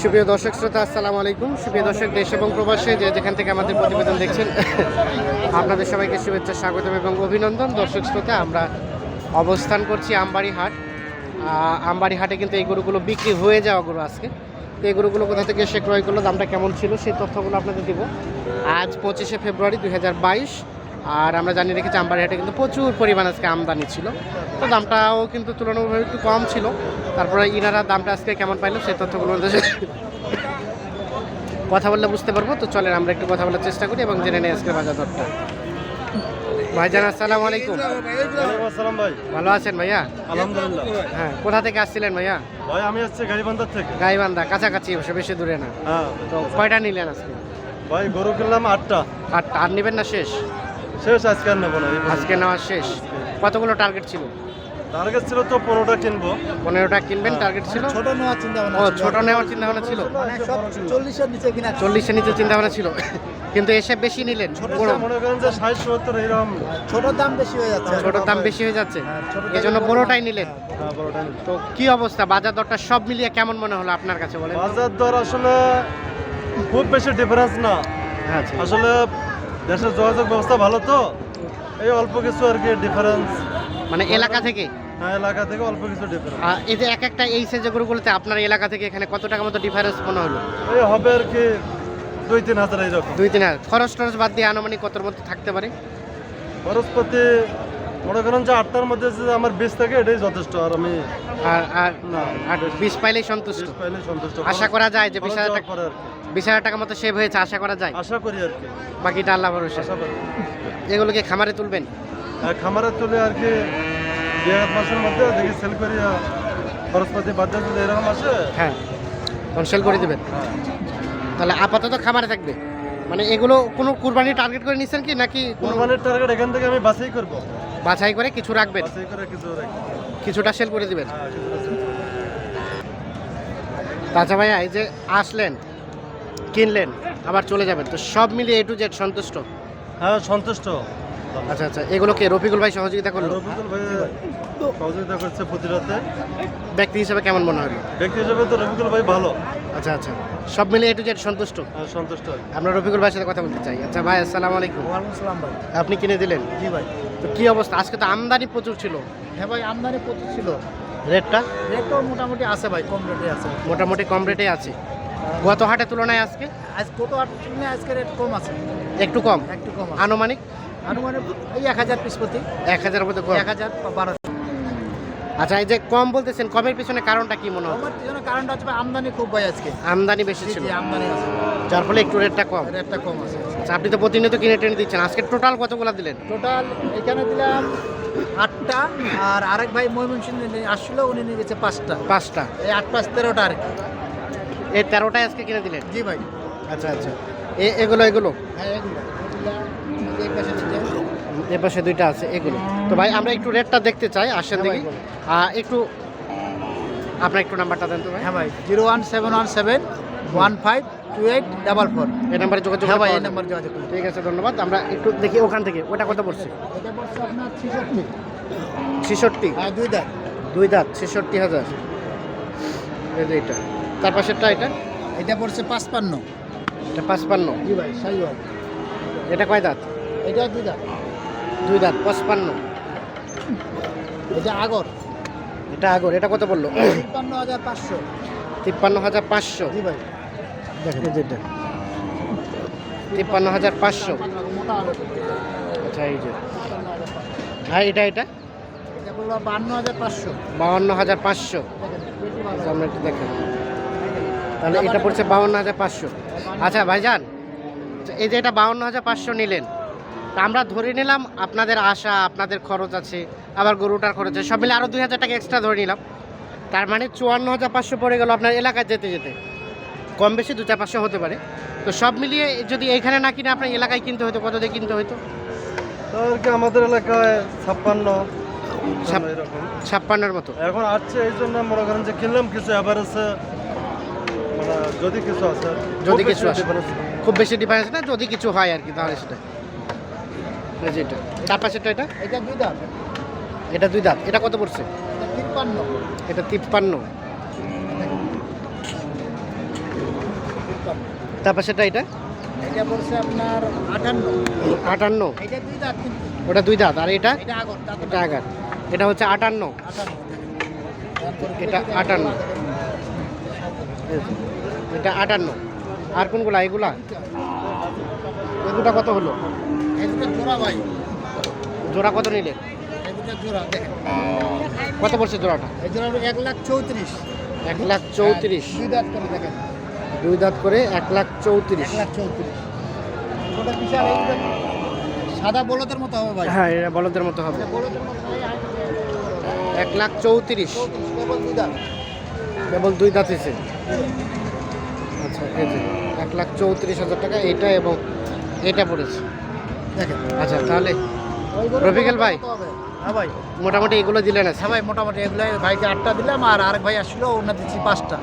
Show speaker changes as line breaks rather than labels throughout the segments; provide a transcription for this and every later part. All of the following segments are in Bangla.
সুপ্রিয় দর্শক শ্রোতা, আসসালামু আলাইকুম। সুপ্রিয় দর্শক, দেশ এবং প্রবাসে যে যেখান থেকে আমাদের প্রতিবেদন দেখছেন, আপনাদের সবাইকে শুভেচ্ছা, স্বাগতম এবং অভিনন্দন। দর্শক শ্রোতা, আমরা অবস্থান করছি আমবাড়ি হাট আমবাড়ি হাটে কিন্তু এই গরুগুলো বিক্রি হয়ে যাওয়া গরু আজকে। তো এই গরুগুলো কোথা থেকে সে ক্রয় করল, দামটা কেমন ছিল, সেই তথ্যগুলো আপনাদের দিব। আজ পঁচিশে ফেব্রুয়ারি দু হাজার বাইশ। আর আমরা জানিয়ে রেখেছি আমবাড়ি হাটে কিন্তু প্রচুর পরিমাণ আজকে আমদানি ছিল। তো দামটাও কিন্তু তুলনামূলকভাবে একটু কম ছিল। তারপরে ইনারা দামটা আজকে কেমন পাইলো সেই তথ্যগুলো কথা বললে বুঝতে পারব। তো চলেন আমরা একটু কথা বলার চেষ্টা করি এবং জেনে নেই আজকে বাজার দরটা। ভাইজান আসসালামু আলাইকুম।
আসসালাম ভাই।
ভালো আছেন ভাইয়া?
আলহামদুলিল্লাহ।
হ্যাঁ কোথা থেকে আসছিলেন ভাইয়া?
ভাই আমি আসছি গাড়িবান্ধার থেকে।
গাইবান্ধা কাছাকাছি অবশ্য বেশি দূরে না।
হ্যাঁ
তো কয়টা নিলেন আজকে?
ভাই গরু কিনলাম আটটা।
আর আর নেবেন না শেষ?
শেষ আজকে আর নেব না এই।
আজকে নেওয়া শেষ। কতগুলো টার্গেট ছিল?
টার্গেট ছিল তো পনেরোটা কিনবো।
পনেরোটা কিনবেন টার্গেট ছিল?
ছোট নেওয়ার চিন্তা ভাবনা
ও
ছিল।
ছোট নেওয়ার চিন্তা ভাবনা ছিল?
মানে সব চল্লিশের নিচে কিনা।
চল্লিশের নিচে চিন্তা ভাবনা ছিল? কিন্তু এসে বেশি নিলেন বড়।
মনে করেন যে ষাট সত্তর এইরকম।
ছোট দাম বেশি হয়ে যাচ্ছে।
ছোটোর দাম বেশি হয়ে যাচ্ছে।
হ্যাঁ, ছোট
এই জন্য বড়টাই নিলেন।
হ্যাঁ বড়োটা নিবো।
তো কি অবস্থা? বাজার দরটা সব মিলিয়ে কেমন মনে হলো আপনার কাছে বলেন
বাজার দর আসলে খুব বেশি ডিফারেন্স না।
আচ্ছা
আসলে দেশের যোগাযোগ ব্যবস্থা ভালো তো? এই অল্প কিছু আর কি ডিফারেন্স
মানে এলাকা থেকে?
হ্যাঁ এলাকা থেকে অল্প কিছু ডিফারেন্স
এই যে এক একটা এই সেজে গরুগুলোতে আপনার এলাকা থেকে এখানে কত টাকা মতো ডিফারেন্স মনে হলো?
এই হবে আর কি দুই তিন হাজার এইরকম।
দুই তিন হাজার। খরচ টরচ বাদ দিয়ে আনুমানিক কতর মধ্যে থাকতে পারে?
খরচ খরচপাতি মনে করেন যে আটটার মধ্যে যে আমার বিশ থাকে এটাই যথেষ্ট। আর আমি
আর আর আর বিষ পাইলেই সন্তুষ্ট।
সন্তুষ্ট।
আশা করা যায় যে বিশ হাজার টাকা
পরে আর কি।
বিশ হাজার টাকা মতো সেভ হয়েছে আশা করা যায়।
আশা করি আর কি।
বাকিটা আল্লাহ ভরসা।
আশা করি।
এগুলোকে খামারে তুলবেন?
আর খামারে তুলে আর কি দুই এক মাসের মধ্যে দেখি সেল করি খরচপাতি বাদ দিয়ে যদি এরকম আসে
হ্যাঁ তখন সেল করে দেবেন।
হ্যাঁ।
তাহলে আপাতত খামারে থাকবে। মানে এগুলো কোনো কুরবানি টার্গেট করে নিচ্ছেন কি নাকি
কোরবানির টার্গেট এখান থেকে আমি বাছাই করব।
বাছাই করে কিছু রাখবেন। কিছুটা সেল করে দিবেন। তাছা ভাইয়া এই যে আসলেন কিনলেন আবার চলে যাবেন। তো সব মিলিয়ে এ টু জেড সন্তুষ্ট?
হ্যাঁ সন্তুষ্ট।
আচ্ছা আচ্ছা এগুলোকে রফিকুল ভাই সহযোগিতা করল?
রফিকুল ভাই সহযোগিতা করছে প্রতিরাতে
ব্যক্তি হিসেবে কেমন মনে হলো
ব্যক্তি হিসেবে তো রফিকুল ভাই ভালো।
আচ্ছা আচ্ছা সব মিলিয়ে এ টু জেড সন্তুষ্ট?
হ্যাঁ, সন্তুষ্ট
আমরা রফিকুল ভাইয়ের সাথে কথা বলতে চাই। আচ্ছা ভাই আসসালামু আলাইকুম।
ওয়ালাইকুম সালাম ভাই।
আপনি কিনে দিলেন?
জি ভাই।
তো কি অবস্থা? আজকে তো আমদানি প্রচুর ছিল।
হ্যাঁ ভাই আমদানি প্রচুর ছিল।
রেটটা?
রেটও মোটামুটি আছে ভাই কম রেটে আছে।
মোটামুটি কম রেটে আছে। গত হাটের তুলনায় আজকে?
আজ কত আট কিনে আজকে রেট কম আছে।
একটু কম?
একটু কম
আনুমানিক?
আনুমানিক এই এক হাজার পিস প্রতি।
এক হাজারের মধ্যে
এক হাজার বারোশো
আচ্ছা এই যে কম বলতেছেন কমের পিছনে কারণটা কি মনে হয়?
কমের পিছনে কারণটা হচ্ছে আমদানি খুব ভাই আজকে।
আমদানি বেশি ছিল।
আমদানি আছে।
যার ফলে একটু রেটটা কম।
রেটটা কম আছে।
আচ্ছা আপনি তো প্রতিনিয়ত কিনে টেনে দিচ্ছেন। আজকে টোটাল কতগুলো দিলেন?
টোটাল এখানে দিলাম আটটা আর আরেক ভাই ময়মনসিংহ আসছিল উনি নিয়ে গেছে পাঁচটা।
পাঁচটা।
এই আট পাঁচ তেরোটা আর কি।
এই তেরোটাই আজকে কিনে দিলেন?
জি ভাই।
আচ্ছা আচ্ছা। এ এগুলো এগুলো?
হ্যাঁ এগুলো। এগুলা, এই পাশে দুইটা।
আছে এগুলো। তো ভাই আমরা একটু রেটটা দেখতে চাই আসেন
হ্যাঁ
দেখি। একটু আপনার একটু নাম্বারটা দেন তো ভাই।
হ্যাঁ ভাই zero one seven one seven one five two eight double four.
এই নাম্বারে যোগাযোগ
হ্যাঁ ভাই এই নাম্বারে যোগাযোগ করুন
ঠিক আছে ধন্যবাদ। আমরা একটু দেখি ওখান থেকে ওটা কত পড়ছে?
এটা পড়ছে আপনার ছিষট্টি।
ছেষট্টি?
হ্যাঁ দুই দাঁত।
দুই দাঁত ছেষট্টি হাজার। এই যে এটা। তার পাশেরটা এটা?
এটা পড়ছে পাঁচপান্ন।
এটা পাঁচপান্ন।
জি ভাই সাইওয়াল।
এটা কয় দাঁত?
এটা দুই দাঁত।
দুই দাঁত পঁচপান্ন।
এটা আগর।
এটা আগর এটা কত বলল
তিপ্পান্ন হাজার পাঁচশো।
তিপ্পান্ন হাজার পাঁচশো।
জি ভাই।
দেখেন তিপ্পান্ন হাজার পাঁচশো। আচ্ছা এই যে। হ্যাঁ এটা এটা?
বান্ন হাজার পাঁচশো।
বাউন্ন হাজার পাঁচশো। আমরা একটু দেখেন। তাহলে এটা পড়ছে বাউন্ন হাজার পাঁচশো। আচ্ছা ভাইজান এই যে এটা বাউন্ন হাজার পাঁচশো নিলেন। তা আমরা ধরে নিলাম আপনাদের আশা আপনাদের খরচ আছে আবার গরুটার খরচ আছে সব মিলে আরও দুই হাজার টাকা এক্সট্রা ধরে নিলাম। তার মানে চুয়ান্ন হাজার পাঁচশো পড়ে গেল আপনার এলাকায় যেতে যেতে। কম বেশি দু চার পাঁচশো হতে পারে। তো সব মিলিয়ে যদি এখানে না কিনে আপনার এলাকায় কিনতে হতো কত দিয়ে কিনতে হতো?
আমাদের এলাকায় ছাপ্পান্ন?
ছাপ্পান্নের মতো।
এখন আসছে এই জন্য মনে করেন যে কিনলাম কিছু অ্যাভারেজে মানে যদি কিছু আছে
যদি কিছু আসে। খুব বেশি ডিফারেন্স না যদি কিছু হয় আর কি তাহলে সেটা এটা। এটা?
দুই দাঁত।
এটা দুই দাঁত। এটা কত পড়ছে?
এটা তিপ্পান্ন।
তার পাশেরটা এটা?
এটা পড়ছে আপনার আটান্ন।
আটান্ন।
এটা দুই দাঁত
ওটা দুই দাঁত। আর এটা?
এটা আগার
এটা হচ্ছে আটান্ন। এটা আটান্ন। এটা আটান্ন। আর কোনগুলা? এগুলা? এগুলা কত হলো?
এই দুটো জোড়া ভাই।
জোড়া কত নিলে?
এই দুটো জোড়া দেখেন।
কত পড়ছে জোড়াটা?
এই জোড়া হলো এক লাখ চৌত্রিশ।
এক লাখ চৌত্রিশ।
দুই দাঁত করে দেখেন।
দুই দাঁত করে এক লাখ চৌত্রিশ।
এক লাখ চৌত্রিশ। ওটা বিশাল এই দুটো সাদা বলদের মতো হবে ভাই।
হ্যাঁ এটা বলদের মতো হবে।
বলদের মতো
এক লাখ চৌত্রিশ।
কেবল দুই দাঁত।
কেবল দুই দাঁত এসে আচ্ছা এই যে এক লাখ চৌত্রিশ হাজার টাকা এটা এবং এটা পড়েছে।
দেখেন
আচ্ছা তাহলে রফিকুল ভাই।
হ্যাঁ ভাই।
মোটামুটি এগুলো দিলেন আছে
হ্যাঁ ভাই মোটামুটি এগুলো ভাইকে আটটা দিলাম আর আরেক ভাই আসলো ওনার দিচ্ছি পাঁচটা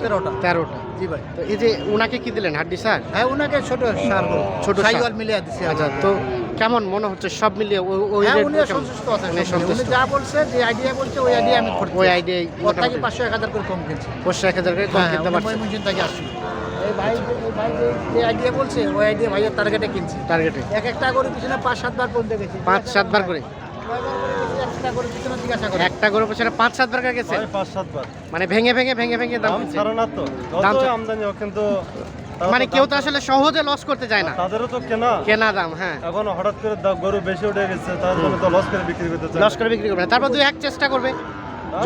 তেরোটা।
তেরোটা।
জি ভাই।
তো এই যে ওনাকে কি দিলেন হাড্ডি স্যার?
হ্যাঁ ওনাকে ছোট সার
ছোট।
সাইওয়াল মিলিয়ে দিচ্ছি
আচ্ছা তো কেমন মনে হচ্ছে সব মিলিয়ে ওই-
হ্যাঁ সন্তুষ্ট আছে
উনি
যা বলছে যে আইডিয়া বলছে ওই আইডিয়া আমি
ওই আইডিয়াই
ওর থেকে পাঁচশো এক হাজার করে কম কিনছি?
পঁচিশ এক হাজার করে কম
হ্যাঁ
কিনতে পারছে।
আসছি। এই ভাই ভাই যে- যে আইডিয়া বলছে ওই আইডিয়া ভাইয়ের টার্গেটে কিনছি।
টার্গেটে
এক একটা করে পিছনে পাঁচ সাতবার পর্যন্ত গেছি
পাঁচ সাতবার করে।
কয়বার করে গেছি, একটা করে পিছনে জিজ্ঞাসা করে।
একটা গরু পেছনে পাঁচ সাতবার করে গেছে?
ভাই পাঁচ সাতবার
মানে ভেঙে ভেঙে ভেঙে ভেঙে দাম
দাম ছাড়া না তো।
দাম
আমদানি কিন্তু
মানে কেউ তো আসলে সহজে লস করতে চায় না।
তাদেরও তো কেনা।
কেনা দাম হ্যাঁ।
এখন হঠাৎ করে গরু বেশি উঠে গেছে তার জন্য তো লস করে বিক্রি করতে চায়
লস করে বিক্রি করবে তারপর দুই এক চেষ্টা করবে।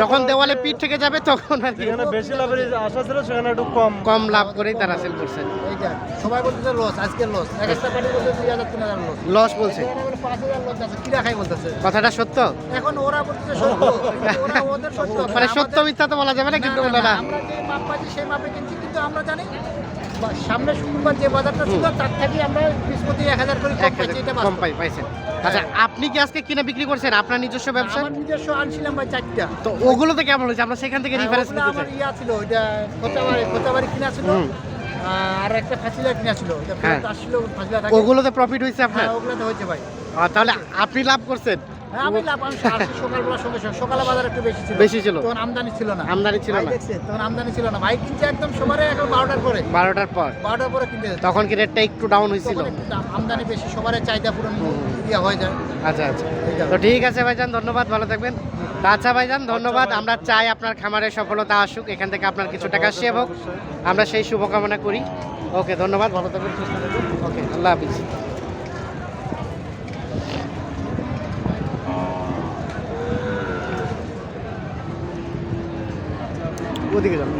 যখন দেওয়ালে পিঠ থেকে যাবে তখন আর কি
বেশি লাভের আশা ছিল সেখানে একটু কম।
কম লাভ করেই তারা সেল করছে।
এইটা সবাই বলতেছে লস আজকে লস এক একটা পার্টি বলতে দুই হাজার তিন হাজার লস
লস বলছে।
পাঁচ হাজার লস আছে কিরা খাই বলতেছে?
কথাটা সত্য?
এখন ওরা বলতেছে সত্য ওরা ওদের সত্য।
মানে সত্য মিথ্যা তো বলা যাবে না কিন্তু
আমরা যে মাপ পাচ্ছি সেই মাপে কিনছি কিন্তু আমরা জানি সামনে শুক্রবার যে বাজারটা ছিল তার থেকে আমরা বিশ প্রতি এক হাজার করে কম পাচ্ছি এটা
কম পাই পাইছেন। আচ্ছা আপনি কি আজকে কিনে বিক্রি করছেন? আপনার নিজস্ব ব্যবসা?
আমার নিজস্ব আনছিলাম ভাই চারটা।
তো ওগুলোতে কেমন হয়েছে? আমরা সেখান থেকে
হ্যাঁ,
রিফারেন্স
ওগুলো
নিতে
আমার ইয়া ছিল ওইটা খোঁচাবাড়ি খোঁচাবাড়ি কিনা ছিল। আর একটা ফাঁচিলা কিনা ছিল ওটা
হ্যাঁ।
আসছিল থাকে।
ওগুলোতে প্রফিট হয়েছে আপনার?
হ্যাঁ ওগুলোতে হয়েছে ভাই।
তাহলে আপনি লাভ করছেন।
হ্যাঁ আমি লাভ সকালবেলা সঙ্গে সঙ্গে। সকালে বাজার একটু বেশি ছিল।
বেশি ছিল।
তখন আমদানি ছিল না।
আমদানি ছিল না?
তখন আমদানি ছিল না। ভাই কিনছে একদম সবারে এখন বারোটার পরে।
বারোটার পর।
বারোটার পরে কিনতে
তখন কি রেটটা একটু ডাউন হয়েছিল?
আমদানি বেশি সবারে চাহিদা পূরণ ইয়ে হয়ে যায়।
আচ্ছা আচ্ছা। তো ঠিক আছে ভাইজান ধন্যবাদ ভালো থাকবেন। আচ্ছা ভাইজান ধন্যবাদ। আমরা চাই আপনার খামারে সফলতা আসুক এখান থেকে আপনার কিছু টাকা সেভ হোক। আমরা সেই শুভকামনা করি। ওকে ধন্যবাদ ভালো থাকবেন সুস্থ থাকবেন। ওকে আল্লাহ হাফিজ। ওদিকে যান